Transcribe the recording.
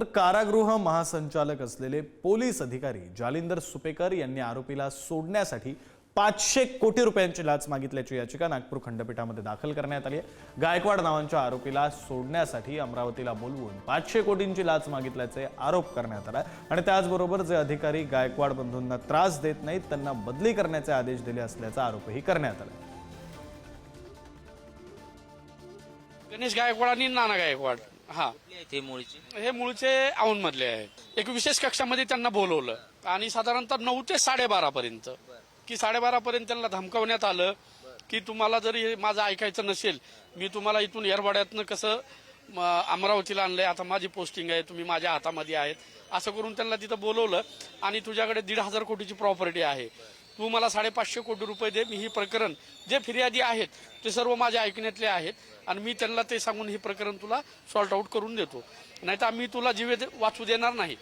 तर कारागृह महासंचालक असलेले पोलीस अधिकारी जालिंदर सुपेकर यांनी आरोपीला सोडण्यासाठी पाचशे कोटी रुपयांची लाच मागितल्याची याचिका नागपूर खंडपीठामध्ये दाखल करण्यात आली आहे. गायकवाड नावांच्या आरोपीला सोडण्यासाठी अमरावतीला बोलवून पाचशे कोटींची लाच मागितल्याचे आरोप करण्यात आला आणि त्याचबरोबर जे अधिकारी गायकवाड बंधूंना त्रास देत नाहीत त्यांना बदली करण्याचे आदेश दिले असल्याचा आरोपही करण्यात आला गणेश गायकवाड आणि नाना गायकवाड. हा. ते मुळची? हे मूळचे औंधमधले आहेत एक विशेष कक्षामध्ये त्यांना बोलवलं. आणि साधारणतः नऊ ते साडेबारा पर्यंत. की साडेबारा पर्यंत त्यांना धमकावण्यात आलं की तुम्हाला जरी हे माझं ऐकायचं नसेल मी तुम्हाला इथून एरवाड्यातनं कसं म, अमरावतीला आणलंय आता माझी पोस्टिंग आहे तुम्ही माझ्या हातामध्ये आहेत असं करून त्यांना तिथं बोलवलं. आणि तुझ्याकडे दीड हजार कोटीची प्रॉपर्टी आहे. तू मला साडेपाचशे कोटी रुपये दे मी ही प्रकरण जे फिर्यादी आहेत ते सर्व माझ्या ऐकण्यातले आहेत आणि मी त्यांना ते सांगून हे प्रकरण तुला सॉल्ट आऊट करून देतो. नाहीतर आम्ही तुला जीवे वाचू देणार नाही.